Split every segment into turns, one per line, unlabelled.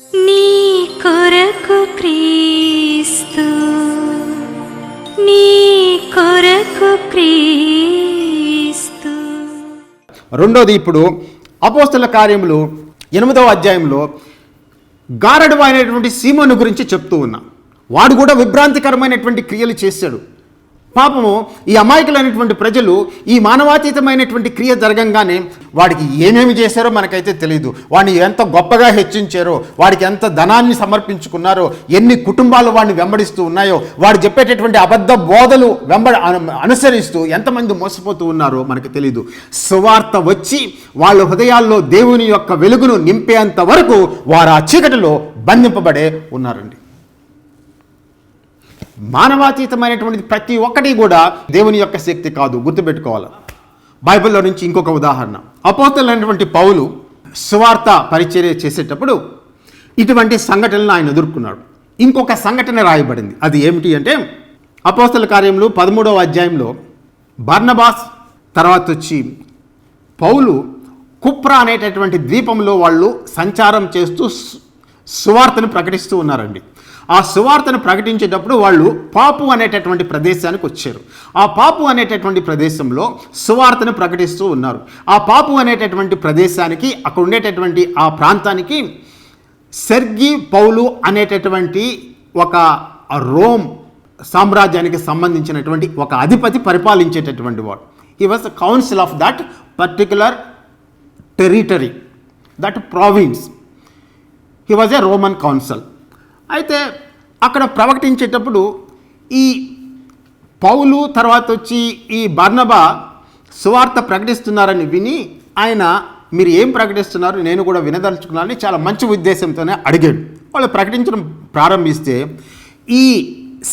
నీ కొరకు క్రీస్తు నీ కొరకు క్రీస్తు.
రెండోది ఇప్పుడు అపోస్తల కార్యములు ఎనిమిదవ అధ్యాయంలో గారడు అయినటువంటి సీమోను గురించి చెప్తూ ఉన్నా. వాడు కూడా విభ్రాంతికరమైనటువంటి క్రియలు చేశాడు. పాపము ఈ అమాయకులైనటువంటి ప్రజలు ఈ మానవాతీతమైనటువంటి క్రియ జరగంగానే వాడికి ఏమేమి చేశారో మనకైతే తెలియదు వాడిని ఎంత గొప్పగా హెచ్చించారో వాడికి ఎంత ధనాన్ని సమర్పించుకున్నారో ఎన్ని కుటుంబాలు వాడిని వెంబడిస్తూ ఉన్నాయో వాడు చెప్పేటటువంటి అబద్ధ బోధలు వెంబడి అనుసరిస్తూ ఎంతమంది మోసపోతూ ఉన్నారో మనకు తెలియదు సువార్త వచ్చి వాళ్ళ హృదయాల్లో దేవుని యొక్క వెలుగును నింపేంత వరకు వారు ఆ చీకటిలో బంధింపబడే ఉన్నారండి. మానవాతీతమైనటువంటి ప్రతి ఒక్కటి కూడా దేవుని యొక్క శక్తి కాదు. గుర్తుపెట్టుకోవాలి. బైబిల్లో నుంచి ఇంకొక ఉదాహరణ. అపోతలైనటువంటి పౌలు సువార్త పరిచర్య చేసేటప్పుడు ఇటువంటి సంఘటనలు ఆయన ఎదుర్కొన్నాడు. ఇంకొక సంఘటన రాయబడింది. అది ఏమిటి అంటే అపోస్తల కార్యంలో పదమూడవ అధ్యాయంలో బర్నబాస్ తర్వాత వచ్చి పౌలు కుప్ర అనేటటువంటి ద్వీపంలో వాళ్ళు సంచారం చేస్తూ సువార్తను ప్రకటిస్తూ ఉన్నారండి. ఆ సువార్తను ప్రకటించేటప్పుడు వాళ్ళు పాపు అనేటటువంటి ప్రదేశానికి వచ్చారు. ఆ పాపు అనేటటువంటి ప్రదేశంలో సువార్తను ప్రకటిస్తూ ఉన్నారు. ఆ పాపు అనేటటువంటి ప్రదేశానికి అక్కడ ఉండేటటువంటి ఆ ప్రాంతానికి సెర్గి పౌలు అనేటటువంటి ఒక రోమ్ సామ్రాజ్యానికి సంబంధించినటువంటి ఒక అధిపతి పరిపాలించేటటువంటి వాడు. He was the council of that particular territory that province he was a Roman council అయితే అక్కడ ప్రకటించేటప్పుడు ఈ పౌలు తర్వాత వచ్చి ఈ బర్నబా సువార్త ప్రకటిస్తున్నారని విని ఆయన మీరు ఏం ప్రకటిస్తున్నారు? నేను కూడా వినదలుచుకున్నానని చాలా మంచి ఉద్దేశంతోనే అడిగాడు. వాళ్ళు ప్రకటించడం ప్రారంభిస్తే ఈ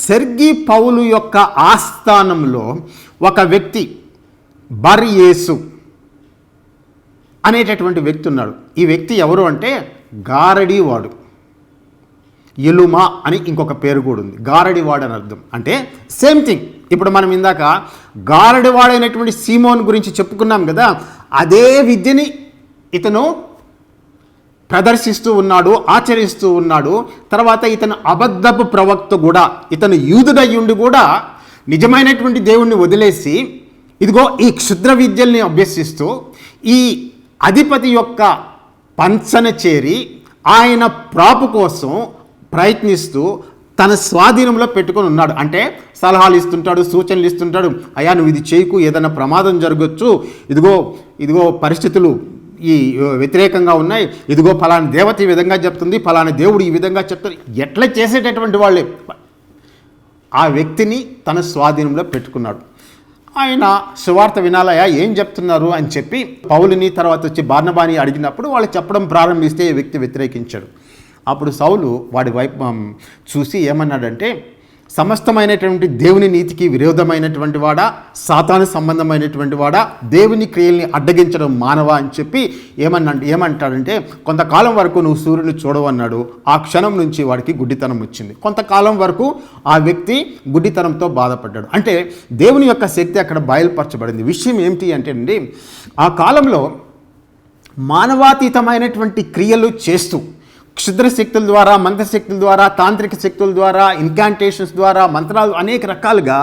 సెర్గి పౌలు యొక్క ఆస్థానంలో ఒక వ్యక్తి బర్ యేసు అనేటటువంటి వ్యక్తి ఉన్నాడు. ఈ వ్యక్తి ఎవరు అంటే గారడీవాడు. ఎలుమా అని ఇంకొక పేరు కూడా ఉంది. గారడివాడ అని అర్థం. అంటే సేమ్ థింగ్. ఇప్పుడు మనం ఇందాక గారడివాడైనటువంటి సీమోన్ గురించి చెప్పుకున్నాం కదా అదే విద్యని ఇతను ప్రదర్శిస్తూ ఉన్నాడు ఆచరిస్తూ ఉన్నాడు. తర్వాత ఇతను అబద్ధపు ప్రవక్త కూడా ఇతను యూదుడయ్యుండి కూడా నిజమైనటువంటి దేవుణ్ణి వదిలేసి ఇదిగో ఈ క్షుద్ర విద్యల్ని అభ్యసిస్తూ ఈ అధిపతి యొక్క పంచన చేరి ఆయన ప్రాపు కోసం ప్రయత్నిస్తూ తన స్వాధీనంలో పెట్టుకొని ఉన్నాడు. అంటే సలహాలు ఇస్తుంటాడు సూచనలు ఇస్తుంటాడు. అయ్యా నువ్వు ఇది చేయకు ఏదైనా ప్రమాదం జరగచ్చు. ఇదిగో ఇదిగో పరిస్థితులు ఈ వ్యతిరేకంగా ఉన్నాయి. ఇదిగో ఫలాని దేవత ఈ విధంగా చెప్తుంది ఫలాని దేవుడు ఈ విధంగా చెప్తారు ఎట్లా చేసేటటువంటి వాళ్ళే? ఆ వ్యక్తిని తన స్వాధీనంలో పెట్టుకున్నాడు. ఆయన సువార్త వినాలయా ఏం చెప్తున్నారు? అని చెప్పి పౌలిని తర్వాత వచ్చి బార్నబాని అడిగినప్పుడు వాళ్ళు చెప్పడం ప్రారంభిస్తే ఈ వ్యక్తి వ్యతిరేకించాడు. అప్పుడు సౌలు వాడి వైపు చూసి ఏమన్నాడంటే సమస్తమైనటువంటి దేవుని నీతికి విరోధమైనటువంటి వాడా సాతాను సంబంధమైనటువంటి వాడా దేవుని క్రియల్ని అడ్డగించడం మానవా అని చెప్పి ఏమన్నా ఏమంటాడంటే కొంతకాలం వరకు నువ్వు సూర్యుని చూడవన్నాడు ఆ క్షణం నుంచి వాడికి గుడ్డితనం వచ్చింది. కొంతకాలం వరకు ఆ వ్యక్తి గుడ్డితనంతో బాధపడ్డాడు. అంటే దేవుని యొక్క శక్తి అక్కడ బయలుపరచబడింది. విషయం ఏమిటి అంటే అండి ఆ కాలంలో మానవాతీతమైనటువంటి క్రియలు చేస్తూ క్షుద్ర శక్తుల ద్వారా మంత్రశక్తుల ద్వారా తాంత్రిక శక్తుల ద్వారా ఇన్కాంటేషన్స్ ద్వారా మంత్రాలు అనేక రకాలుగా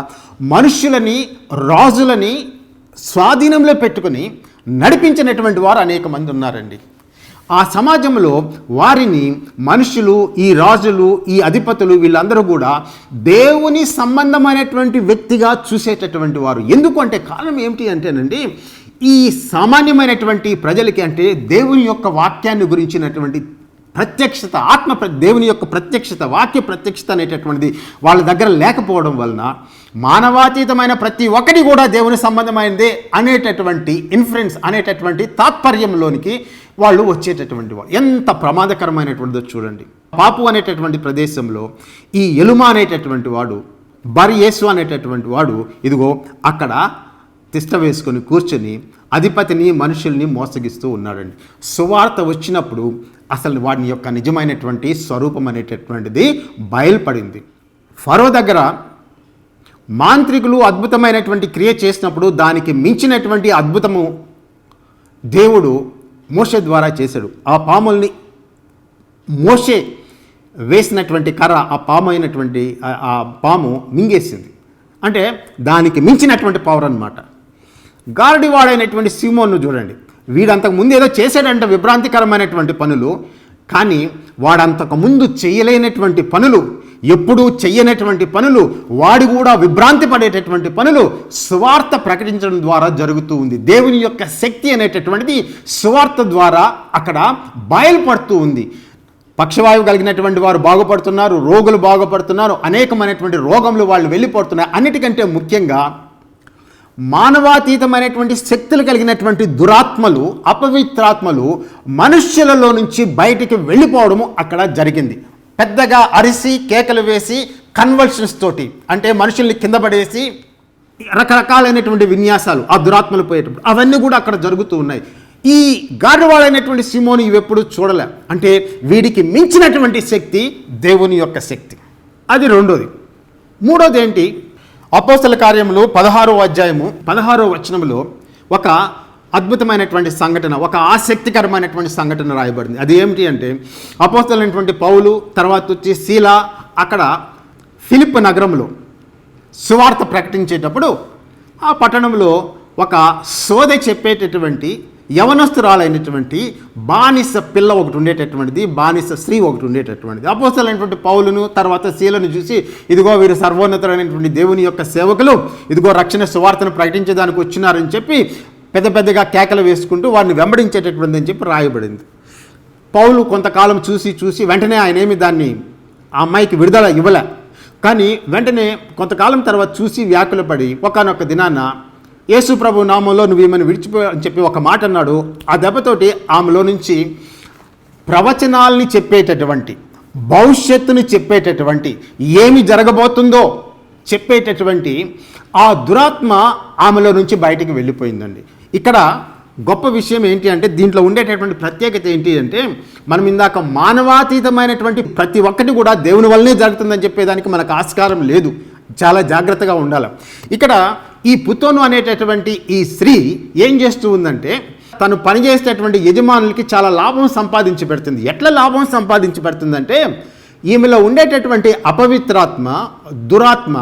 మనుష్యులని రాజులని స్వాధీనంలో పెట్టుకొని నడిపించినటువంటి వారు అనేక మంది ఉన్నారండి. ఆ సమాజంలో వారిని మనుషులు ఈ రాజులు ఈ అధిపతులు వీళ్ళందరూ కూడా దేవుని సంబంధమైనటువంటి వ్యక్తిగా చూసేటటువంటి వారు. ఎందుకు అంటే కారణం ఏమిటి అంటేనండి ఈ సామాన్యమైనటువంటి ప్రజలకి అంటే దేవుని యొక్క వాక్యాన్ని గురించినటువంటి ప్రత్యక్షత ఆత్మ దేవుని యొక్క ప్రత్యక్షత వాక్య ప్రత్యక్షత అనేటటువంటిది వాళ్ళ దగ్గర లేకపోవడం వలన మానవాతీతమైన ప్రతి ఒక్కటి కూడా దేవుని సంబంధమైనదే అనేటటువంటి ఇన్ఫ్లుయెన్స్ అనేటటువంటి తాత్పర్యంలోనికి వాళ్ళు వచ్చేటటువంటి వాళ్ళు. ఎంత ప్రమాదకరమైనటువంటిదో చూడండి. పాపు అనేటటువంటి ప్రదేశంలో ఈ ఎలుమ అనేటటువంటి వాడు బరియేసు అనేటటువంటి వాడు ఇదిగో అక్కడ తిష్ట వేసుకొని కూర్చొని అధిపతిని మనుషుల్ని మోసగిస్తూ ఉన్నాడండి. సువార్త వచ్చినప్పుడు అసలు వాడిని యొక్క నిజమైనటువంటి స్వరూపం అనేటటువంటిది బయలుపడింది. ఫరో దగ్గర మాంత్రికులు అద్భుతమైనటువంటి క్రియ చేసినప్పుడు దానికి మించినటువంటి అద్భుతము దేవుడు మోషే ద్వారా చేశాడు. ఆ పాముల్ని మోషే వేసినటువంటి కర్ర ఆ పాము అయినటువంటి ఆ- పాము మింగేసింది. అంటే దానికి మించినటువంటి పవర్ అన్నమాట. గారడివాడైనటువంటి సీమోన్ను చూడండి. వీడంతకు ముందు ఏదో చేశాడంట విభ్రాంతికరమైనటువంటి పనులు కానీ వాడంతకు ముందు చేయలేనటువంటి పనులు ఎప్పుడూ చెయ్యనటువంటి పనులు వాడు కూడా విభ్రాంతి పడేటటువంటి పనులు సువార్త ప్రకటించడం ద్వారా జరుగుతూ ఉంది. దేవుని యొక్క శక్తి అనేటటువంటిది సువార్త ద్వారా అక్కడ బయలుపడుతూ ఉంది. పక్షవాయువు కలిగినటువంటి వారు బాగుపడుతున్నారు రోగులు బాగుపడుతున్నారు అనేకమైనటువంటి రోగములు వాళ్ళు వెళ్ళిపోతున్నారు అన్నిటికంటే ముఖ్యంగా మానవాతీతమైనటువంటి శక్తులు కలిగినటువంటి దురాత్మలు అపవిత్రాత్మలు మనుష్యులలో నుంచి బయటికి వెళ్ళిపోవడము అక్కడ జరిగింది. పెద్దగా అరిసి కేకలు వేసి కన్వల్షన్స్ తోటి అంటే మనుషుల్ని కింద పడేసి రకరకాలైనటువంటి విన్యాసాలు ఆ దురాత్మలు పోయేటప్పుడు. అవన్నీ కూడా అక్కడ జరుగుతూ ఉన్నాయి. ఈ గాడివాడైనటువంటి సిమోని ఇవెప్పుడు చూడలే. అంటే వీడికి మించినటువంటి శక్తి దేవుని యొక్క శక్తి. అది రెండోది. మూడోది ఏంటి? అపోస్తల కార్యములు పదహారో అధ్యాయము పదహారో వచనములో ఒక అద్భుతమైనటువంటి సంఘటన ఒక ఆసక్తికరమైనటువంటి సంఘటన రాయబడింది. అది ఏమిటి అంటే అపోస్తలైనటువంటి పౌలు తర్వాత వచ్చి శీల అక్కడ ఫిలిప్ నగరంలో సువార్త ప్రకటించేటప్పుడు ఆ పట్టణంలో ఒక సోద చెప్పేటటువంటి యవనస్తురాలైనటువంటి బానిస పిల్ల ఒకటి ఉండేటటువంటిది బానిస స్త్రీ ఒకటి ఉండేటటువంటిది. అపోసలైనటువంటి పౌలును తర్వాత శీలను చూసి ఇదిగో వీరు సర్వోన్నతులైనటువంటి దేవుని యొక్క సేవకులు ఇదిగో రక్షణ సువార్తను ప్రకటించడానికి వచ్చినారని చెప్పి పెద్ద పెద్దగా కేకలు వేసుకుంటూ వారిని వెంబడించేటటువంటిది అని చెప్పి రాయబడింది. పౌలు కొంతకాలం చూసి చూసి వెంటనే ఆయన ఏమి దాన్ని ఆ అమ్మాయికి విడుదల ఇవ్వలే. కానీ వెంటనే కొంతకాలం తర్వాత చూసి వ్యాకులపడి ఒకనొక దినాన యేసు ప్రభు నామంలో నువ్వు ఈమెను విడిచిపో అని చెప్పి ఒక మాట అన్నాడు. ఆ దెబ్బతోటి ఆమెలో నుంచి ప్రవచనాల్ని చెప్పేటటువంటి భవిష్యత్తుని చెప్పేటటువంటి ఏమి జరగబోతుందో చెప్పేటటువంటి ఆ దురాత్మ ఆమెలో నుంచి బయటికి వెళ్ళిపోయిందండి. ఇక్కడ గొప్ప విషయం ఏంటి అంటే దీంట్లో ఉండేటటువంటి ప్రత్యేకత ఏంటి అంటే మనం ఇందాక మానవాతీతమైనటువంటి ప్రతి ఒక్కటి కూడా దేవుని వల్లనే జరుగుతుందని చెప్పేదానికి మనకు ఆస్కారం లేదు. చాలా జాగ్రత్తగా ఉండాలి. ఇక్కడ ఈ పుతోను అనేటటువంటి ఈ స్త్రీ ఏం చేస్తూ ఉందంటే తను పనిచేసేటటువంటి యజమానులకి చాలా లాభం సంపాదించి పెడుతుంది. ఎట్లా లాభం సంపాదించి పెడుతుందంటే ఈమెలో ఉండేటటువంటి అపవిత్రాత్మ దురాత్మ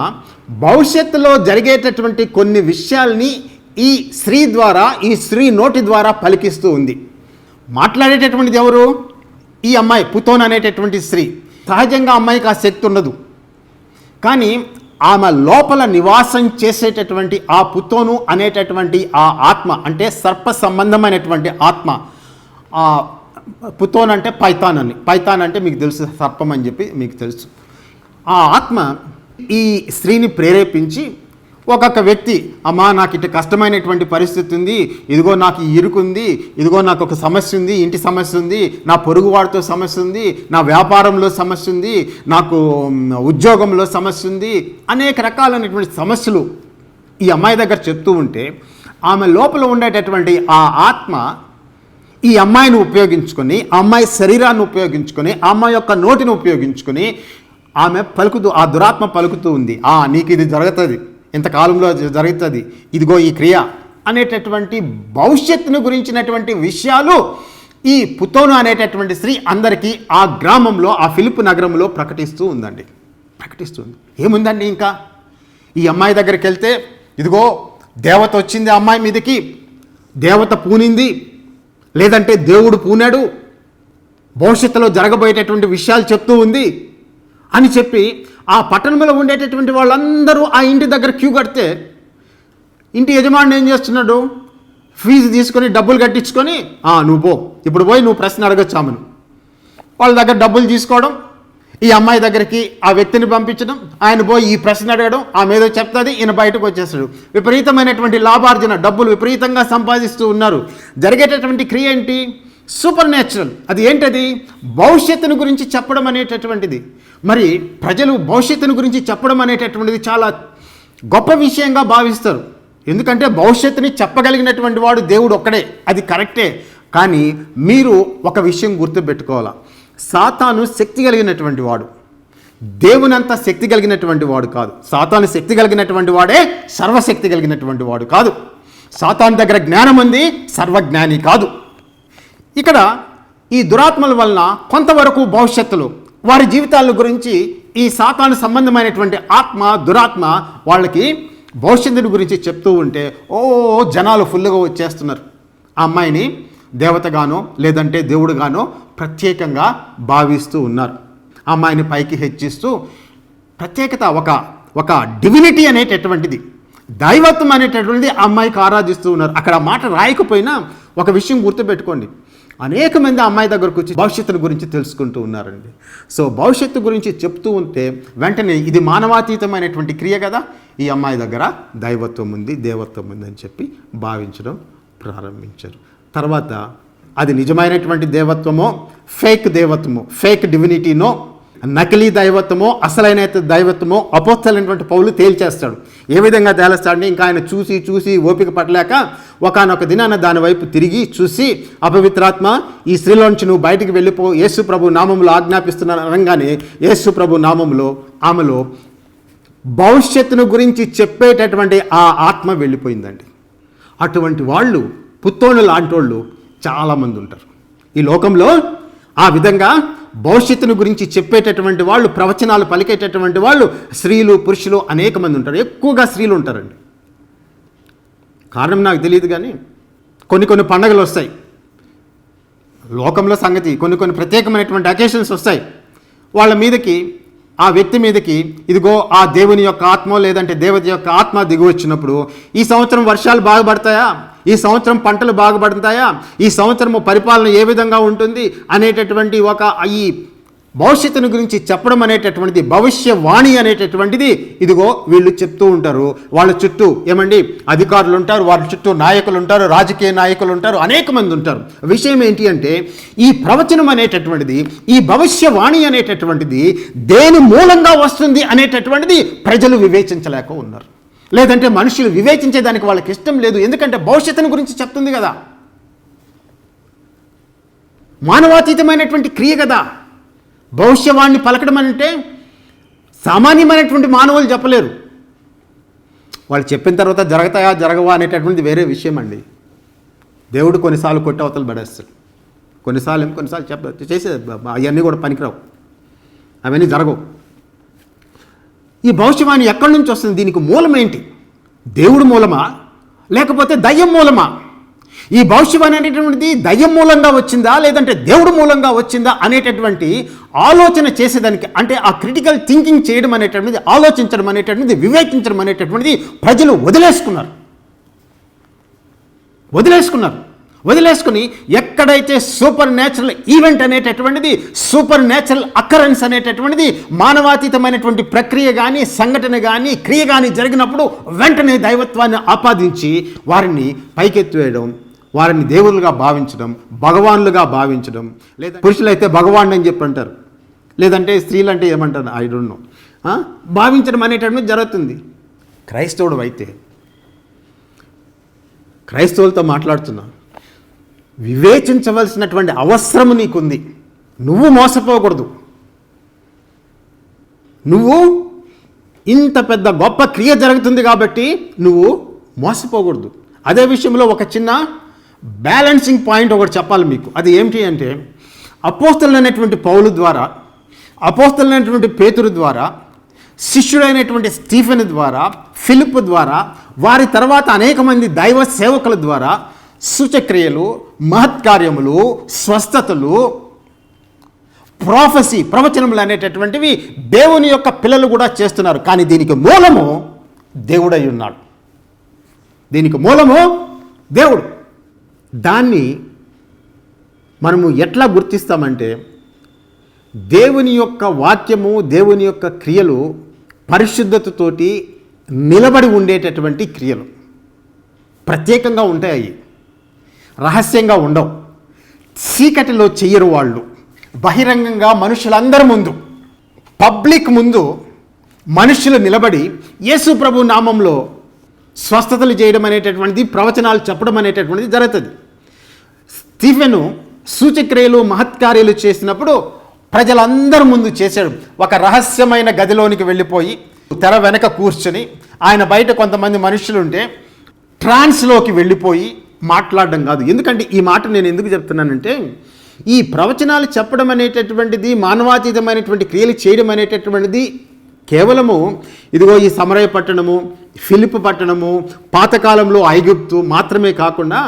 భవిష్యత్తులో జరిగేటటువంటి కొన్ని విషయాల్ని ఈ స్త్రీ ద్వారా ఈ స్త్రీ నోటి ద్వారా పలికిస్తూ ఉంది. మాట్లాడేటటువంటిది ఎవరు? ఈ అమ్మాయి పుతోన్ అనేటటువంటి స్త్రీ. సహజంగా అమ్మాయికి ఆ శక్తి ఉండదు. కానీ ఆమె లోపల నివాసం చేసేటటువంటి ఆ పుతోను అనేటటువంటి ఆ ఆత్మ అంటే సర్ప సంబంధమైనటువంటి ఆత్మ ఆ పుతోన్ అంటే పైతాన్ అని. పైతాన్ అంటే మీకు తెలుసు సర్పం అని చెప్పి మీకు తెలుసు. ఆ ఆత్మ ఈ స్త్రీని ప్రేరేపించి ఒక్కొక్క వ్యక్తి అమ్మా నాకు ఇటు కష్టమైనటువంటి పరిస్థితి ఉంది ఇదిగో నాకు ఇరుకుంది ఇదిగో నాకు ఒక సమస్య ఉంది ఇంటి సమస్య ఉంది నా పొరుగువాడితో సమస్య ఉంది నా వ్యాపారంలో సమస్య ఉంది నాకు ఉద్యోగంలో సమస్య ఉంది అనేక రకాలైనటువంటి సమస్యలు ఈ అమ్మాయి దగ్గర చెప్తూ ఉంటే ఆమె లోపల ఉండేటటువంటి ఆ ఆత్మ ఈ అమ్మాయిని ఉపయోగించుకొని ఆ అమ్మాయి శరీరాన్ని ఉపయోగించుకొని అమ్మాయి యొక్క నోటిని ఉపయోగించుకొని ఆమె పలుకుతూ ఆ దురాత్మ పలుకుతూ ఉంది ఆ నీకు ఇది జరుగుతుంది ఇంతకాలంలో జరుగుతుంది. ఇదిగో ఈ క్రియ అనేటటువంటి భవిష్యత్తును గురించినటువంటి విషయాలు ఈ పుతోను అనేటటువంటి స్త్రీ అందరికీ ఆ గ్రామంలో ఆ ఫిలిప్ నగరంలో ప్రకటిస్తూ ఉందండి. ప్రకటిస్తుంది ఏముందండి ఇంకా? ఈ అమ్మాయి దగ్గరికి వెళ్తే ఇదిగో దేవత వచ్చింది ఆ అమ్మాయి మీదకి. దేవత పూనింది. లేదంటే దేవుడు పూనాడు. భవిష్యత్తులో జరగబోయేటటువంటి విషయాలు చెప్తూ ఉంది అని చెప్పి ఆ పట్టణంలో ఉండేటటువంటి వాళ్ళందరూ ఆ ఇంటి దగ్గర క్యూ కడితే ఇంటి యజమాని ఏం చేస్తున్నాడు? ఫీజు తీసుకొని డబ్బులు కట్టించుకొని నువ్వు పో ఇప్పుడు పోయి నువ్వు ప్రశ్న అడగచ్చు ఆమెను. వాళ్ళ దగ్గర డబ్బులు తీసుకోవడం ఈ అమ్మాయి దగ్గరికి ఆ వ్యక్తిని పంపించడం ఆయన పోయి ఈ ప్రశ్న అడగడం ఆమె ఏదో చెప్తుంది ఈయన బయటకు వచ్చేస్తాడు. విపరీతమైనటువంటి లాభార్జన డబ్బులు విపరీతంగా సంపాదిస్తూ ఉన్నారు. జరిగేటటువంటి క్రియ ఏంటి? సూపర్ న్యాచురల్ అది ఏంటది? భవిష్యత్తును గురించి చెప్పడం అనేటటువంటిది. మరి ప్రజలు భవిష్యత్తును గురించి చెప్పడం అనేటటువంటిది చాలా గొప్ప విషయంగా భావిస్తారు. ఎందుకంటే భవిష్యత్తుని చెప్పగలిగినటువంటి వాడు దేవుడు ఒక్కడే. అది కరెక్టే. కానీ మీరు ఒక విషయం గుర్తుపెట్టుకోవాలా. సాతాను శక్తి కలిగినటువంటి వాడు. దేవునంత శక్తి కలిగినటువంటి వాడు కాదు. సాతాను శక్తి కలిగినటువంటి వాడే సర్వశక్తి కలిగినటువంటి వాడు కాదు. సాతాన్ దగ్గర జ్ఞానం ఉంది సర్వజ్ఞాని కాదు. ఇక్కడ ఈ దురాత్మల వలన కొంతవరకు భవిష్యత్తులో వారి జీవితాల గురించి ఈ సాతాను సంబంధమైనటువంటి ఆత్మ దురాత్మ వాళ్ళకి భవిష్యత్తుని గురించి చెప్తూ ఉంటే ఓ జనాలు ఫుల్గా వచ్చేస్తున్నారు. ఆ అమ్మాయిని దేవతగానో లేదంటే దేవుడుగానో ప్రత్యేకంగా భావిస్తూ ఉన్నారు. అమ్మాయిని పైకి హెచ్చిస్తూ ప్రత్యేకత ఒక ఒక డివినిటీ అనేటటువంటిది దైవత్వం అనేటటువంటిది అమ్మాయికి ఆరాధిస్తూ ఉన్నారు. అక్కడ మాట రాయకపోయినా ఒక విషయం గుర్తుపెట్టుకోండి. అనేక మంది అమ్మాయి దగ్గరకు వచ్చి భవిష్యత్తు గురించి తెలుసుకుంటూ ఉన్నారండి. సో భవిష్యత్తు గురించి చెప్తూ ఉంటే వెంటనే ఇది మానవాతీతమైనటువంటి క్రియ కదా? ఈ అమ్మాయి దగ్గర దైవత్వం ఉంది దేవత్వం ఉంది అని చెప్పి భావించడం ప్రారంభించారు. తర్వాత అది నిజమైనటువంటి దేవత్వమో ఫేక్ దేవత్వమో ఫేక్ డివినిటీనో నకిలీ దైవత్వమో అసలైన దైవత్వమో అపోత్తలైనటువంటి పౌలు తేల్చేస్తాడు. ఏ విధంగా తేలుస్తాడంటే ఇంకా ఆయన చూసి చూసి ఓపిక పట్టలేక ఒకనొక దినాన దాని వైపు తిరిగి చూసి అపవిత్రాత్మ ఈ స్త్రీలోంచి నువ్వు బయటికి వెళ్ళిపో యేసు ప్రభు నామంలో ఆజ్ఞాపిస్తున్నాను అనగానే యేసు ప్రభు నామంలో ఆమెలో భవిష్యత్తును గురించి చెప్పేటటువంటి ఆ ఆత్మ వెళ్ళిపోయిందండి. అటువంటి వాళ్ళు పుత్తోళ్ళు లాంటి వాళ్ళు చాలామంది ఉంటారు. ఈ లోకంలో ఆ విధంగా భవిష్యత్తును గురించి చెప్పేటటువంటి వాళ్ళు ప్రవచనాలు పలికేటటువంటి వాళ్ళు స్త్రీలు పురుషులు అనేక మంది ఉంటారు. ఎక్కువగా స్త్రీలు ఉంటారండి. కారణం నాకు తెలియదు కానీ కొన్ని కొన్ని పండగలు వస్తాయి. లోకంలో సంగతి కొన్ని కొన్ని ప్రత్యేకమైనటువంటి అకేషన్స్ వస్తాయి. వాళ్ళ మీదకి ఆ వ్యక్తి మీదకి ఇదిగో ఆ దేవుని యొక్క ఆత్మ లేదంటే దేవత యొక్క ఆత్మ దిగి వచ్చినప్పుడు ఈ సంవత్సరం వర్షాలు బాగుపడతాయా? ఈ సంవత్సరం పంటలు బాగుపడతాయా? ఈ సంవత్సరము పరిపాలన ఏ విధంగా ఉంటుంది అనేటటువంటి ఒక ఈ భవిష్యత్తును గురించి చెప్పడం అనేటటువంటిది భవిష్యవాణి అనేటటువంటిది ఇదిగో వీళ్ళు చెప్తూ ఉంటారు. వాళ్ళ చుట్టూ ఏమండి? అధికారులు ఉంటారు వాళ్ళ చుట్టూ నాయకులు ఉంటారు రాజకీయ నాయకులు ఉంటారు అనేక మంది ఉంటారు విషయం ఏంటి అంటే ఈ ప్రవచనం అనేటటువంటిది ఈ భవిష్యవాణి అనేటటువంటిది దేని మూలంగా వస్తుంది అనేటటువంటిది ప్రజలు వివేచించలేక ఉన్నారు. లేదంటే మనుషులు వివేచించేదానికి వాళ్ళకి ఇష్టం లేదు. ఎందుకంటే భవిష్యత్తును గురించి చెప్తుంది కదా. మానవాతీతమైనటువంటి క్రియ కదా. భవిష్యవాణ్ణి పలకడం అంటే సామాన్యమైనటువంటి మానవులు చెప్పలేరు. వాళ్ళు చెప్పిన తర్వాత జరగతాయా జరగవా అనేటటువంటిది వేరే విషయం అండి దేవుడు కొన్నిసార్లు కొట్టి అవతలు పడేస్తాడు. కొన్నిసార్లు ఏమో కొన్నిసార్లు చెప్ప చేసేది అవన్నీ కూడా పనికిరావు. అవన్నీ జరగవు. ఈ భవిష్యవాణి ఎక్కడి నుంచి వస్తుంది? దీనికి మూలం ఏంటి? దేవుడు మూలమా? లేకపోతే దయ్యం మూలమా? ఈ భవిష్యవాణి అనేటటువంటిది దయ్యం మూలంగా వచ్చిందా లేదంటే దేవుడు మూలంగా వచ్చిందా అనేటటువంటి ఆలోచన చేసేదానికి అంటే ఆ క్రిటికల్ థింకింగ్ చేయడం అనేటటువంటిది ఆలోచించడం అనేటటువంటిది వివేచించడం అనేటటువంటిది ప్రజలు వదిలేసుకున్నారు. వదిలేసుకున్నారు. వదిలేసుకుని ఎక్కడైతే సూపర్ న్యాచురల్ ఈవెంట్ అనేటటువంటిది సూపర్ న్యాచురల్ అక్కరెన్స్ అనేటటువంటిది మానవాతీతమైనటువంటి ప్రక్రియ కానీ సంఘటన కానీ క్రియ కానీ జరిగినప్పుడు వెంటనే దైవత్వాన్ని ఆపాదించి వారిని పైకెత్తివేయడం వారిని దేవుళ్ళుగా భావించడం భగవాన్లుగా భావించడం. లేదా పురుషులైతే భగవాన్ అని చెప్పి అంటారు లేదంటే స్త్రీలు అంటే ఏమంటారు ఐ డోంట్ నో భావించడం అనేటటువంటి జరుగుతుంది. క్రైస్తవుడు అయితే క్రైస్తవులతో మాట్లాడుతున్నా. వివేచించవలసినటువంటి అవసరం నీకుంది. నువ్వు మోసపోకూడదు. నువ్వు ఇంత పెద్ద గొప్ప క్రియ జరుగుతుంది కాబట్టి నువ్వు మోసపోకూడదు. అదే విషయంలో ఒక చిన్న బ్యాలెన్సింగ్ పాయింట్ ఒకటి చెప్పాలి మీకు. అది ఏమిటి అంటే అపోస్తలైనటువంటి పౌలు ద్వారా అపోస్తలైనటువంటి పేతురు ద్వారా శిష్యుడైనటువంటి స్టీఫెన్ ద్వారా ఫిలిప్ ద్వారా వారి తర్వాత అనేక మంది దైవ సేవకుల ద్వారా సూచక్రియలు మహత్కార్యములు స్వస్థతలు ప్రాఫెసీ ప్రవచనములు అనేటటువంటివి దేవుని యొక్క పిల్లలు కూడా చేస్తున్నారు. కానీ దీనికి మూలము దేవుడై ఉన్నాడు. దీనికి మూలము దేవుడు. దాన్ని మనము ఎట్లా గుర్తిస్తామంటే దేవుని యొక్క వాక్యము దేవుని యొక్క క్రియలు పరిశుద్ధతతోటి నిలబడి ఉండేటటువంటి క్రియలు. ప్రత్యేకంగా ఉంటాయి అవి. రహస్యంగా ఉండవు. చీకటిలో చెయ్యరు వాళ్ళు. బహిరంగంగా మనుషులందరి ముందు పబ్లిక్ ముందు మనుషులు నిలబడి యేసు ప్రభు నామంలో స్వస్థతలు చేయడం అనేటటువంటిది ప్రవచనాలు చెప్పడం అనేటటువంటిది జరుగుతుంది. స్టీఫెను సూచక్రియలు మహత్కార్యాలు చేసినప్పుడు ప్రజలందరి ముందు చేశాడు. ఒక రహస్యమైన గదిలోనికి వెళ్ళిపోయి తెర వెనక కూర్చొని ఆయన బయట కొంతమంది మనుషులు ఉంటే ట్రాన్స్లోకి వెళ్ళిపోయి మాట్లాడడం కాదు. ఎందుకంటే ఈ మాట నేను ఎందుకు చెప్తున్నానంటే ఈ ప్రవచనాలు చెప్పడం అనేటటువంటిది మానవాతీతమైనటువంటి క్రియలు చేయడం అనేటటువంటిది కేవలము ఇదిగో ఈ సమరయ పట్టణము ఫిలిప్ పట్టణము పాతకాలంలో ఐగుప్తు మాత్రమే కాకుండా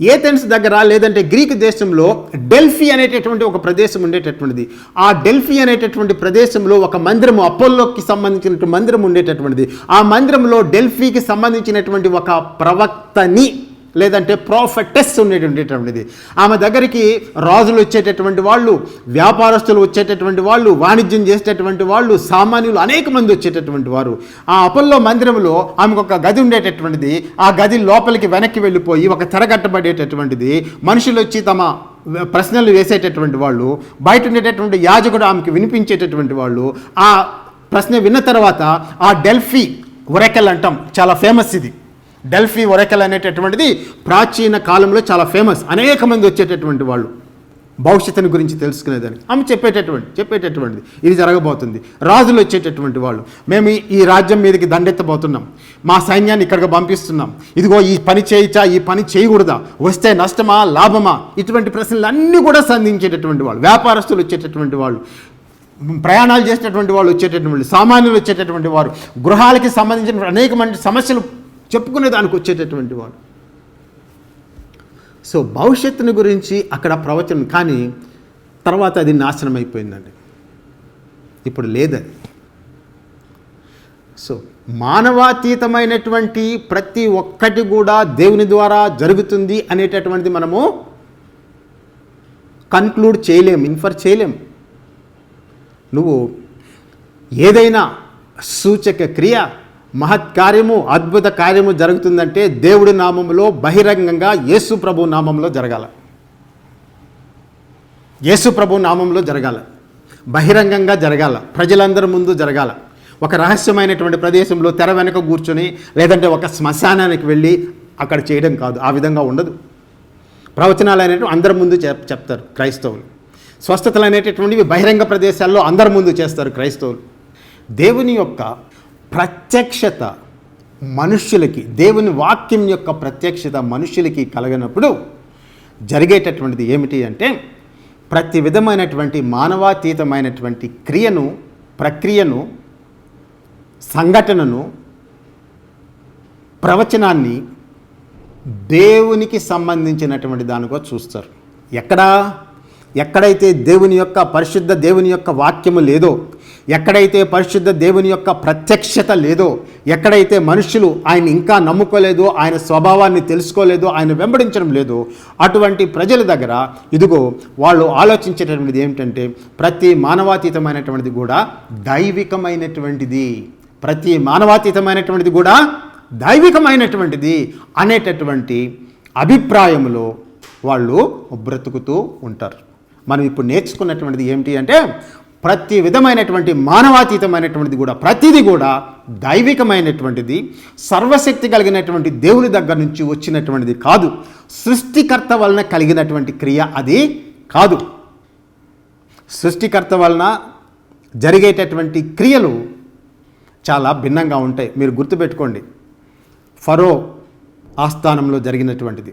ఏథెన్స్ దగ్గర లేదంటే గ్రీక్ దేశంలో డెల్ఫీ అనేటటువంటి ఒక ప్రదేశం ఉండేటటువంటిది. ఆ డెల్ఫీ అనేటటువంటి ప్రదేశంలో ఒక మందిరము అపోల్లోకి సంబంధించినటువంటి మందిరం ఉండేటటువంటిది. ఆ మందిరంలో డెల్ఫీకి సంబంధించినటువంటి ఒక ప్రవక్తని లేదంటే ప్రాఫెటెస్ ఉండేటువంటిది ఆమె దగ్గరికి రాజులు వచ్చేటటువంటి వాళ్ళు వ్యాపారస్తులు వచ్చేటటువంటి వాళ్ళు వాణిజ్యం చేసేటటువంటి వాళ్ళు సామాన్యులు అనేక మంది వచ్చేటటువంటి వారు. ఆ అపల్లో మందిరంలో ఆమెకు ఒక గది ఉండేటటువంటిది. ఆ గది లోపలికి వెనక్కి వెళ్ళిపోయి ఒక తెరగట్టబడేటటువంటిది. మనుషులు వచ్చి తమ ప్రశ్నలు వేసేటటువంటి వాళ్ళు బయట ఉండేటటువంటి యాజకుడు ఆమెకి వినిపించేటటువంటి వాళ్ళు. ఆ ప్రశ్న విన్న తర్వాత ఆ డెల్ఫీ ఒరెకెల్ అంటాం చాలా ఫేమస్ ఇది. డెల్ఫీ ఒరెకల్ అనేటటువంటిది ప్రాచీన కాలంలో చాలా ఫేమస్. అనేక మంది వచ్చేటటువంటి వాళ్ళు. భవిష్యత్తుని గురించి తెలుసుకునేదని ఆమె చెప్పేటటువంటి చెప్పేటటువంటిది. ఇది జరగబోతుంది. రాజులు వచ్చేటటువంటి వాళ్ళు. మేము ఈ- రాజ్యం మీదకి దండెత్తబోతున్నాం. మా సైన్యాన్ని ఇక్కడికి పంపిస్తున్నాం. ఇదిగో ఈ పని చేయచ్చా ఈ పని చేయకూడదా? వస్తే నష్టమా లాభమా? ఇటువంటి ప్రశ్నలు అన్నీ కూడా సంధించేటటువంటి వాళ్ళు. వ్యాపారస్తులు వచ్చేటటువంటి వాళ్ళు. ప్రయాణాలు చేసేటటువంటి వాళ్ళు వచ్చేటటువంటి సామాన్యులు వచ్చేటటువంటి వారు. గృహాలకి సంబంధించిన అనేక మంది సమస్యలు చెప్పుకునే దానికి వచ్చేటటువంటి వాడు. సో భవిష్యత్తుని గురించి అక్కడ ప్రవచనం కానీ తర్వాత అది నాశనం అయిపోయిందండి. ఇప్పుడు లేదని సో మానవాతీతమైనటువంటి ప్రతి ఒక్కటి కూడా దేవుని ద్వారా జరుగుతుంది అనేటటువంటిది మనము కన్క్లూడ్ చేయలేం ఇన్ఫర్ చేయలేం. నువ్వు ఏదైనా సూచక క్రియ మహత్కార్యము అద్భుత కార్యము జరుగుతుందంటే దేవుడి నామంలో బహిరంగంగా యేసు ప్రభు నామంలో జరగాల. యేసు ప్రభు నామంలో జరగాల. బహిరంగంగా జరగాల. ప్రజలందరి ముందు జరగాల. ఒక రహస్యమైనటువంటి ప్రదేశంలో తెర వెనక కూర్చొని లేదంటే ఒక శ్మశానానికి వెళ్ళి అక్కడ చేయడం కాదు. ఆ విధంగా ఉండదు. ప్రవచనాలు అనేటివి అందరి ముందు చెప్ చెప్తారు క్రైస్తవులు. స్వస్థతలు అనేటటువంటివి బహిరంగ ప్రదేశాల్లో అందరి ముందు చేస్తారు క్రైస్తవులు. దేవుని యొక్క ప్రత్యక్షత మనుష్యులకి దేవుని వాక్యం యొక్క ప్రత్యక్షత మనుష్యులకి కలగనప్పుడు జరిగేటటువంటిది ఏమిటి అంటే ప్రతి విధమైనటువంటి మానవాతీతమైనటువంటి క్రియను ప్రక్రియను సంఘటనను ప్రవచనాన్ని దేవునికి సంబంధించినటువంటి దానిగా చూస్తారు. ఎక్కడా? ఎక్కడైతే దేవుని యొక్క పరిశుద్ధ దేవుని యొక్క వాక్యము లేదో ఎక్కడైతే పరిశుద్ధ దేవుని యొక్క ప్రత్యక్షత లేదో ఎక్కడైతే మనుషులు ఆయన ఇంకా నమ్ముకోలేదో ఆయన స్వభావాన్ని తెలుసుకోలేదో ఆయన వెంబడించడం లేదో అటువంటి ప్రజల దగ్గర ఇదిగో వాళ్ళు ఆలోచించేటటువంటిది ఏమిటంటే ప్రతి మానవాతీతమైనటువంటిది కూడా దైవికమైనటువంటిది. ప్రతి మానవాతీతమైనటువంటిది కూడా దైవికమైనటువంటిది అనేటటువంటి అభిప్రాయంలో వాళ్ళు బ్రతుకుతూ ఉంటారు. మనం ఇప్పుడు నేర్చుకున్నటువంటిది ఏమిటి అంటే ప్రతి విధమైనటువంటి మానవాతీతమైనటువంటిది కూడా ప్రతిదీ కూడా దైవికమైనటువంటిది సర్వశక్తి కలిగినటువంటి దేవుని దగ్గర నుంచి వచ్చినటువంటిది కాదు. సృష్టికర్త వలన కలిగినటువంటి క్రియ అది కాదు. సృష్టికర్త వలన జరిగేటటువంటి క్రియలు చాలా భిన్నంగా ఉంటాయి. మీరు గుర్తుపెట్టుకోండి. ఫరో ఆస్థానంలో జరిగినటువంటిది.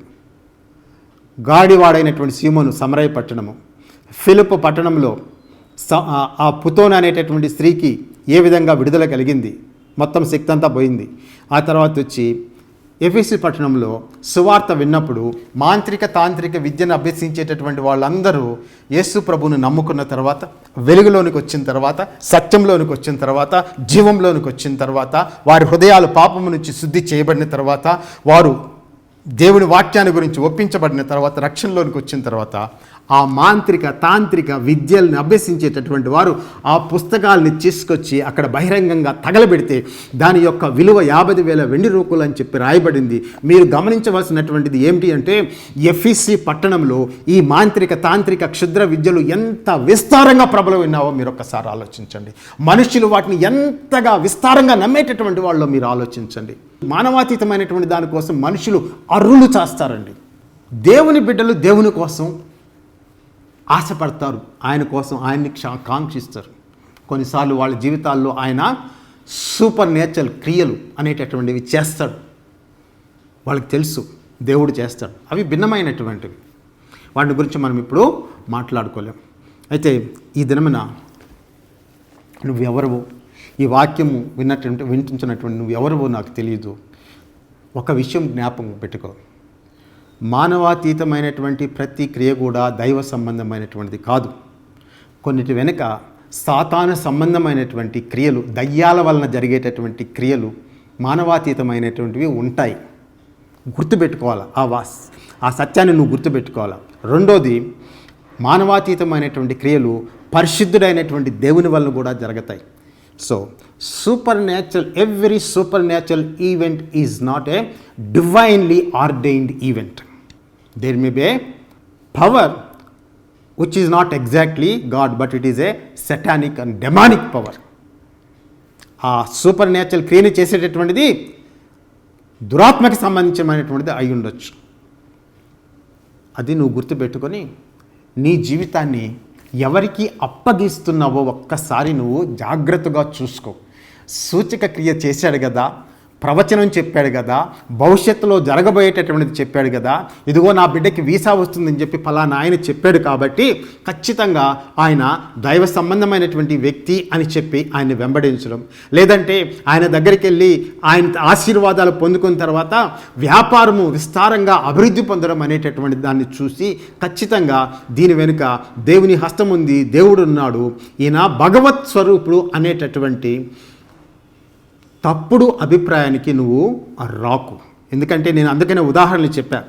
గాడివాడైనటువంటి సీమను సమరయ పట్టణము ఫిలిప్ పట్టణంలో స- ఆ- పుతోన్ అనేటటువంటి స్త్రీకి ఏ విధంగా విడుదల కలిగింది? మొత్తం శక్తి అంతా పోయింది. ఆ తర్వాత వచ్చి ఎఫీసీ పట్టణంలో సువార్త విన్నప్పుడు మాంత్రిక తాంత్రిక విద్యను అభ్యసించేటటువంటి వాళ్ళందరూ యేసు ప్రభువును నమ్ముకున్న తర్వాత వెలుగులోనికి వచ్చిన తర్వాత సత్యంలోనికి వచ్చిన తర్వాత జీవంలోనికి వచ్చిన తర్వాత వారి హృదయాలు పాపము నుంచి శుద్ధి చేయబడిన తర్వాత వారు దేవుని వాక్యాన్ని గురించి ఒప్పించబడిన తర్వాత రక్షణలోనికి వచ్చిన తర్వాత ఆ మాంత్రిక తాంత్రిక విద్యల్ని అభ్యసించేటటువంటి వారు ఆ పుస్తకాల్ని తీసుకొచ్చి అక్కడ బహిరంగంగా తగలబెడితే దాని యొక్క విలువ యాభై వేల వెండి రూపాయలు అని చెప్పి రాయబడింది. మీరు గమనించవలసినటువంటిది ఏమిటి అంటే ఎఫ్ఈసి పట్టణంలో ఈ మాంత్రిక తాంత్రిక క్షుద్ర విద్యలు ఎంత విస్తారంగా ప్రబలమైనావో మీరు ఒక్కసారి ఆలోచించండి. మనుషులు వాటిని ఎంతగా విస్తారంగా నమ్మేటటువంటి వాళ్ళు మీరు ఆలోచించండి. మానవాతీతమైనటువంటి దానికోసం మనుషులు అర్రులు చేస్తారండి. దేవుని బిడ్డలు దేవుని కోసం ఆశపడతారు. ఆయన కోసం ఆయన్ని క్ష- కాంక్షిస్తారు. కొన్నిసార్లు వాళ్ళ జీవితాల్లో ఆయన సూపర్ నేచర్ క్రియలు అనేటటువంటివి చేస్తాడు. వాళ్ళకి తెలుసు దేవుడు చేస్తాడు. అవి భిన్నమైనటువంటివి. వాటి గురించి మనం ఇప్పుడు మాట్లాడుకోలేం. అయితే ఈ దినమున నువ్వెవరవు ఈ వాక్యము విన్నటువంటి వినిపించినటువంటి నువ్వెవరవో నాకు తెలియదు ఒక విషయం జ్ఞాపకం పెట్టుకో. మానవాతీతమైనటువంటి ప్రతి క్రియ కూడా దైవ సంబంధమైనటువంటిది కాదు. కొన్నిటి వెనుక సాతాన సంబంధమైనటువంటి క్రియలు దయ్యాల వలన జరిగేటటువంటి క్రియలు మానవాతీతమైనటువంటివి ఉంటాయి. గుర్తుపెట్టుకోవాలి? ఆ వాస్ ఆ సత్యాన్ని నువ్వు గుర్తుపెట్టుకోవాలి? రెండోది మానవాతీతమైనటువంటి క్రియలు పరిశుద్ధుడైనటువంటి దేవుని వలన కూడా జరుగుతాయి. So supernatural every supernatural event is not a divinely ordained event there may be power which is not exactly God but it is a satanic and demonic power ఆ సూపర్ న్యాచురల్ క్రియని చేసేటటువంటిది దురాత్మకి సంబంధించినటువంటిది అయి ఉండొచ్చు. అది నువ్వు గుర్తుపెట్టుకొని నీ జీవితాన్ని ఎవరికి అప్పగిస్తున్నావో ఒక్కసారి నువ్వు జాగ్రత్తగా చూసుకో. సూచక క్రియ చేశాడు కదా ప్రవచనం చెప్పాడు కదా భవిష్యత్తులో జరగబోయేటటువంటిది చెప్పాడు కదా ఇదిగో నా బిడ్డకి వీసా వస్తుందని చెప్పి ఫలానా ఆయన చెప్పాడు కాబట్టి ఖచ్చితంగా ఆయన దైవ సంబంధమైనటువంటి వ్యక్తి అని చెప్పి ఆయన్ని వెంబడించడం. లేదంటే ఆయన దగ్గరికి వెళ్ళి ఆయన ఆశీర్వాదాలు పొందుకున్న తర్వాత వ్యాపారము విస్తారంగా అభివృద్ధి పొందడం అనేటటువంటి దాన్ని చూసి ఖచ్చితంగా దీని వెనుక దేవుని హస్తం ఉంది దేవుడు ఉన్నాడు ఈయన భగవత్ స్వరూపుడు అనేటటువంటి తప్పుడు అభిప్రాయానికి నువ్వు రాకు. ఎందుకంటే నేను అందుకనే ఉదాహరణలు చెప్పా.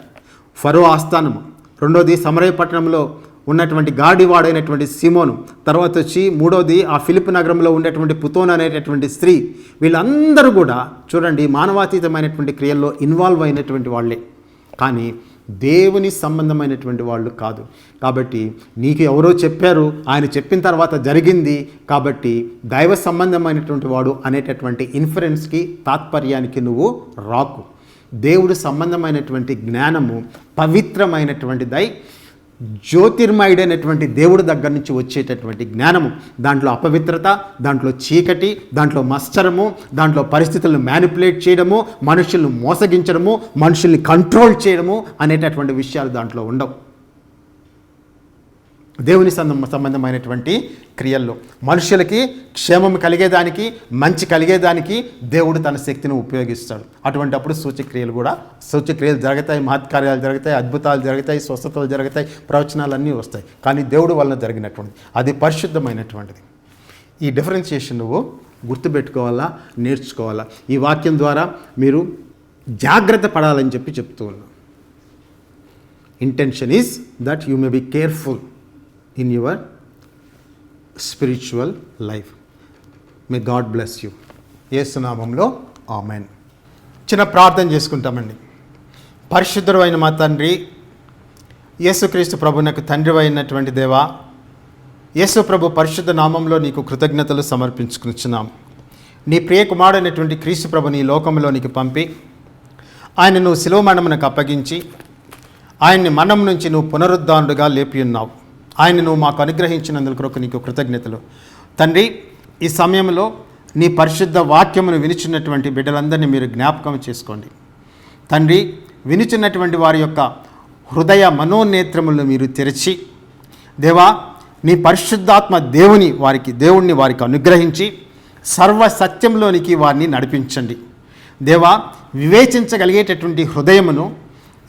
ఫరో ఆస్థానము. రెండోది సమరయ పట్టణంలో ఉన్నటువంటి గాడివాడైనటువంటి సిమోను. తర్వాత వచ్చి మూడోది ఆ ఫిలిప్ నగరంలో ఉండేటువంటి పుతోన్ అనేటటువంటి స్త్రీ. వీళ్ళందరూ కూడా చూడండి మానవాతీతమైనటువంటి క్రియల్లో ఇన్వాల్వ్ అయినటువంటి వాళ్ళే. కానీ దేవుని సంబంధమైనటువంటి వాళ్ళు కాదు. కాబట్టి నీకు ఎవరో చెప్పారు ఆయన చెప్పిన తర్వాత జరిగింది కాబట్టి దైవ సంబంధమైనటువంటి వాడు అనేటటువంటి ఇన్ఫరెన్స్కి తాత్పర్యానికి నువ్వు రాకు. దేవుడు సంబంధమైనటువంటి జ్ఞానము పవిత్రమైనటువంటిదై జ్యోతిర్మయుడైనటువంటి దేవుడి దగ్గర నుంచి వచ్చేటటువంటి జ్ఞానము. దాంట్లో అపవిత్రత దాంట్లో చీకటి దాంట్లో మత్సరము దాంట్లో పరిస్థితులను మ్యానిపులేట్ చేయడము మనుషులను మోసగించడము మనుషుల్ని కంట్రోల్ చేయడము అనేటటువంటి విషయాలు దాంట్లో ఉండవు. దేవుని సంబంధ సంబంధమైనటువంటి క్రియల్లో. మనుషులకి క్షేమం కలిగేదానికి మంచి కలిగేదానికి దేవుడు తన శక్తిని ఉపయోగిస్తాడు. అటువంటి అప్పుడు సూచక్రియలు కూడా సూచక్రియలు జరుగుతాయి మహత్కార్యాలు జరుగుతాయి అద్భుతాలు జరుగుతాయి స్వస్థతలు జరుగుతాయి ప్రవచనాలు అన్నీ వస్తాయి. కానీ దేవుడు వలన జరిగినటువంటిది అది పరిశుద్ధమైనటువంటిది. ఈ డిఫరెన్షియేషన్ నువ్వు గుర్తుపెట్టుకోవాలా నేర్చుకోవాలా? ఈ వాక్యం ద్వారా మీరు జాగ్రత్త పడాలని చెప్పి చెప్తూ ఉన్నాను. Intention is that you may be careful in your spiritual life may God bless you ఏసునామంలో ఆమెన్ చిన్న ప్రార్థన చేసుకుంటామండి. పరిశుద్ధుడు అయిన మా తండ్రి యేసుక్రీస్తు ప్రభునకు తండ్రి అయినటువంటి దేవా యేసు ప్రభు పరిశుద్ధ నామంలో నీకు కృతజ్ఞతలు సమర్పించుకున్నాం నీ ప్రియకుమారుడైనటువంటి క్రీస్తు ప్రభు నీ లోకంలోనికి పంపి ఆయన నువ్వు శిలువ మరణమునకు అప్పగించి ఆయన్ని మరణం నుంచి నువ్వు పునరుద్ధానుడుగా లేపి ఉన్నావు ఆయన నువ్వు మాకు అనుగ్రహించినందుకు కొరకు నీకు కృతజ్ఞతలు. తండ్రి ఈ సమయంలో నీ పరిశుద్ధ వాక్యమును వినిచినటువంటి బిడ్డలందరినీ మీరు జ్ఞాపకం చేసుకోండి. తండ్రి వినిచినటువంటి వారి యొక్క హృదయ మనోనేత్రములను మీరు తెరిచి దేవా నీ పరిశుద్ధాత్మ దేవుని వారికి దేవుణ్ణి వారికి అనుగ్రహించి సర్వ సత్యంలోనికి వారిని నడిపించండి. దేవా వివేచించగలిగేటటువంటి హృదయమును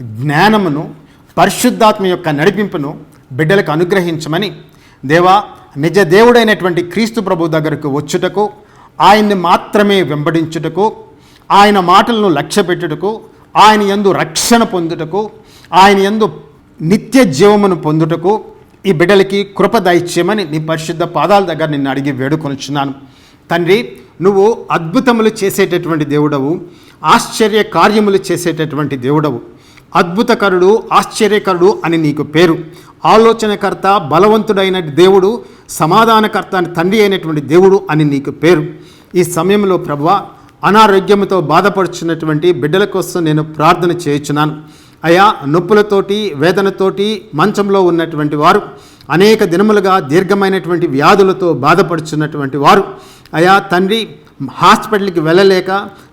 జ్ఞానమును పరిశుద్ధాత్మ యొక్క నడిపింపును బిడ్డలకు అనుగ్రహించమని దేవా నిజ దేవుడైనటువంటి క్రీస్తు ప్రభు దగ్గరకు వచ్చుటకు ఆయన్ని మాత్రమే వెంబడించుటకు ఆయన మాటలను లక్ష్యపెట్టుటకు ఆయన యందు రక్షణ పొందుటకు ఆయన యందు నిత్య జీవమును పొందుటకు ఈ బిడ్డలకి కృప దయచేయమని నీ పరిశుద్ధ పాదాల దగ్గర నిన్ను అడిగి వేడుకొనుచున్నాను. తండ్రి నువ్వు అద్భుతములు చేసేటటువంటి దేవుడవు ఆశ్చర్య కార్యములు చేసేటటువంటి దేవుడవు. అద్భుతకరుడు ఆశ్చర్యకరుడు అని నీకు పేరు. ఆలోచనకర్త బలవంతుడైన దేవుడు సమాధానకర్త తండ్రి అయినటువంటి దేవుడు అని నీకు పేరు. ఈ సమయంలో ప్రభు అనారోగ్యంతో బాధపడుచున్నటువంటి బిడ్డల కోసం నేను ప్రార్థన చేయుచున్నాను. అయా నొప్పులతోటి వేదనతోటి మంచంలో ఉన్నటువంటి వారు అనేక దినములుగా దీర్ఘమైనటువంటి వ్యాధులతో బాధపడుచున్నటువంటి వారు. అయా తండ్రి హాస్పిటల్కి వెళ్ళలేక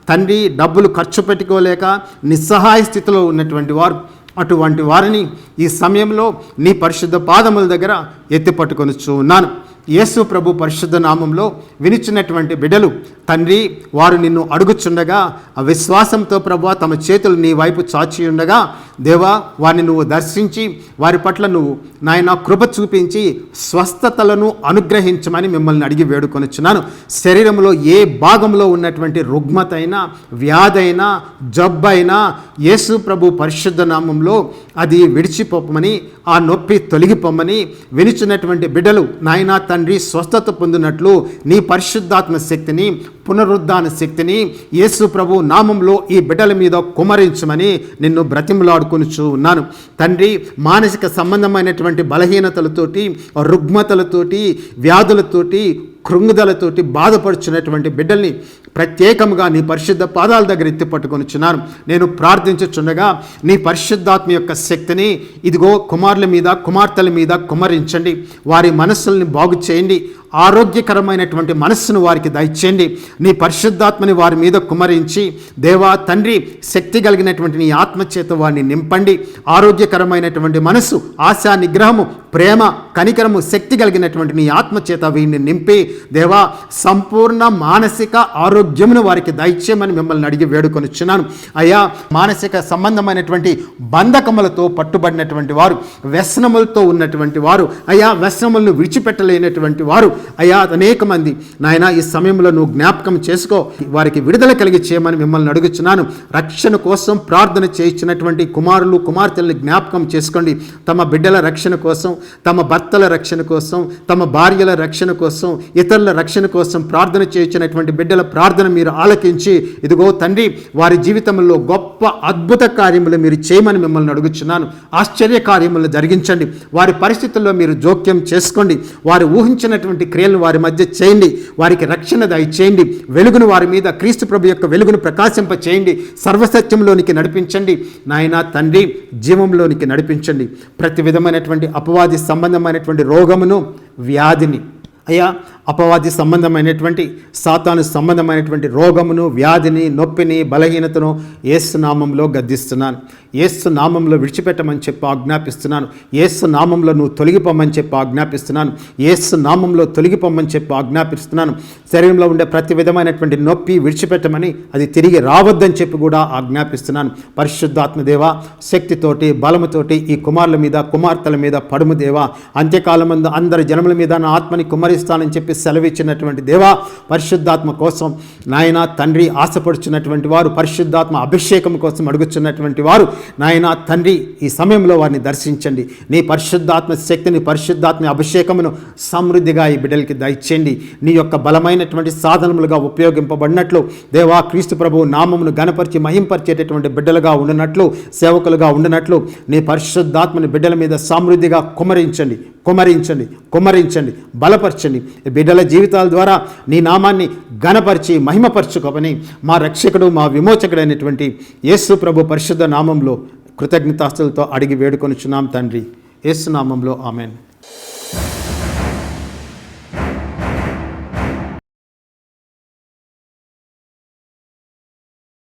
తండ్రి డబ్బులు ఖర్చు పెట్టుకోలేక నిస్సహాయ స్థితిలో ఉన్నటువంటి వారు. అటువంటి వారిని ఈ సమయంలో నీ పరిశుద్ధ పాదముల దగ్గర ఎత్తి పట్టుకొనుచు ఉన్నాను యేసు ప్రభు పరిశుద్ధ నామంలో వినిచినటువంటి బిడ్డలు తండ్రి వారు నిన్ను అడుగుచుండగా ఆ విశ్వాసంతో ప్రభు తమ చేతులు నీ వైపు చాచి ఉండగా దేవా వారిని నువ్వు దర్శించి వారి పట్ల నువ్వు నాయన కృప చూపించి స్వస్థతలను అనుగ్రహించమని మిమ్మల్ని అడిగి వేడుకొనిచ్చున్నాను శరీరంలో ఏ భాగంలో ఉన్నటువంటి రుగ్మత అయినా వ్యాధైనా జబ్బైనా యేసు ప్రభు పరిశుద్ధ నామంలో అది విడిచిపోమని ఆ నొప్పి తొలగిపోమని వినిచినటువంటి బిడ్డలు నాయనా తండ్రి స్వస్థత పొందినట్లు నీ పరిశుద్ధాత్మ శక్తిని పునరుద్ధాన శక్తిని యేసు ప్రభు నామంలో ఈ బిడ్డల మీద కుమరించమని నిన్ను బ్రతిమలాడుకొనుచు ఉన్నాను. తండ్రి మానసిక సంబంధమైనటువంటి బలహీనతలతోటి రుగ్మతలతోటి వ్యాధులతోటి కృంగుదలతోటి బాధపడుచున్నటువంటి బిడ్డల్ని ప్రత్యేకంగా నీ పరిశుద్ధ పాదాల దగ్గర ఎత్తి పట్టుకొనిచున్నాను నేను ప్రార్థించుచుండగా నీ పరిశుద్ధాత్మ యొక్క శక్తిని ఇదిగో కుమారుల మీద కుమార్తెల మీద కుమరించండి. వారి మనస్సుల్ని బాగు చేయండి. ఆరోగ్యకరమైనటువంటి మనస్సును వారికి దయచేయండి. నీ పరిశుద్ధాత్మని వారి మీద కుమరించి దేవా తండ్రి శక్తి కలిగినటువంటి నీ ఆత్మచేత వారిని నింపండి. ఆరోగ్యకరమైనటువంటి మనస్సు ఆశా నిగ్రహము ప్రేమ కనికరము శక్తి కలిగినటువంటి నీ ఆత్మచేత వీరిని నింపి దేవా సంపూర్ణ మానసిక ఆరోగ్యమును వారికి దయచేయమని మిమ్మల్ని అడిగి వేడుకొనిచ్చున్నాను అయ్యా మానసిక సంబంధమైనటువంటి బంధకములతో పట్టుబడినటువంటి వారు వ్యసనములతో ఉన్నటువంటి వారు అయ్యా వ్యసనములను విడిచిపెట్టలేనటువంటి వారు అయ్యా అనేక మంది. నాయన ఈ సమయంలో నువ్వు జ్ఞాపకం చేసుకో. వారికి విడుదల కలిగి చేయమని మిమ్మల్ని అడుగుచున్నాను. రక్షణ కోసం ప్రార్థన చేయించినటువంటి కుమారులు కుమార్తెలను జ్ఞాపకం చేసుకోండి. తమ బిడ్డల రక్షణ కోసం తమ భర్తల రక్షణ కోసం తమ భార్యల రక్షణ కోసం ఇతరుల రక్షణ కోసం ప్రార్థన చేయించినటువంటి బిడ్డల ప్రార్థన మీరు ఆలకించి ఇదిగో తండ్రి వారి జీవితంలో గొప్ప అద్భుత కార్యములు మీరు చేయమని మిమ్మల్ని అడుగుచున్నాను. ఆశ్చర్య కార్యములు జరిగించండి. వారి పరిస్థితుల్లో మీరు జోక్యం చేసుకోండి. వారు ఊహించినటువంటి క్రియలను వారి మధ్య చేయండి. వారికి రక్షణ దయచేయండి వెలుగును వారి మీద క్రీస్తు ప్రభు యొక్క వెలుగును ప్రకాశింప చేయండి. సర్వసత్యంలోనికి నడిపించండి. నాయన తండ్రి జీవంలోనికి నడిపించండి. ప్రతి విధమైనటువంటి అపవాది సంబంధమైనటువంటి రోగమును వ్యాధిని అయ్యా అపవాది సంబంధమైనటువంటి సాతాను సంబంధమైనటువంటి రోగమును వ్యాధిని నొప్పిని బలహీనతను ఏసు నామంలో గద్దిస్తున్నాను. ఏసు నామంలో విడిచిపెట్టమని చెప్పి ఆజ్ఞాపిస్తున్నాను. ఏసు నామంలో నువ్వు తొలగిపోమని చెప్పి ఆజ్ఞాపిస్తున్నాను. ఏసు నామంలో తొలగిపోమని చెప్పి ఆజ్ఞాపిస్తున్నాను. శరీరంలో ఉండే ప్రతి విధమైనటువంటి నొప్పి విడిచిపెట్టమని అది తిరిగి రావద్దని చెప్పి కూడా ఆజ్ఞాపిస్తున్నాను. పరిశుద్ధాత్మదేవ శక్తితోటి బలముతోటి ఈ కుమారుల మీద కుమార్తెల మీద పడుము దేవా. అంత్యకాలమందు అందరి జనముల మీద నా ఆత్మని కుమరిస్తానని చెప్పి సెలవిచ్చినటువంటి దేవా పరిశుద్ధాత్మ కోసం నాయన తండ్రి ఆశపడుచున్నటువంటి వారు పరిశుద్ధాత్మ అభిషేకం కోసం అడుగుచున్నటువంటి వారు నాయన తండ్రి ఈ సమయంలో వారిని దర్శించండి. నీ పరిశుద్ధాత్మ శక్తిని పరిశుద్ధాత్మ అభిషేకమును సమృద్ధిగా ఈ బిడ్డలకి దయచేయండి. నీ యొక్క బలమైనటువంటి సాధనములుగా ఉపయోగింపబడినట్లు దేవా క్రీస్తు ప్రభువు నామమును గణపరిచి మహింపరిచేటటువంటి బిడ్డలుగా ఉండినట్లు సేవకులుగా ఉండినట్లు నీ పరిశుద్ధాత్మని బిడ్డల మీద సమృద్ధిగా కుమరించండి. కుమరించండి కుమరించండి బలపరచండి. బిడ్డల జీవితాల ద్వారా నీ నామాన్ని గణపరిచి మహిమపరచుకోమని మా రక్షకుడు మా విమోచకుడైనటువంటి యేసు ప్రభు పరిశుద్ధ నామంలో కృతజ్ఞతాస్తులతో అడిగి వేడుకొనిచున్నాం తండ్రి. యేసు నామంలో ఆమెను.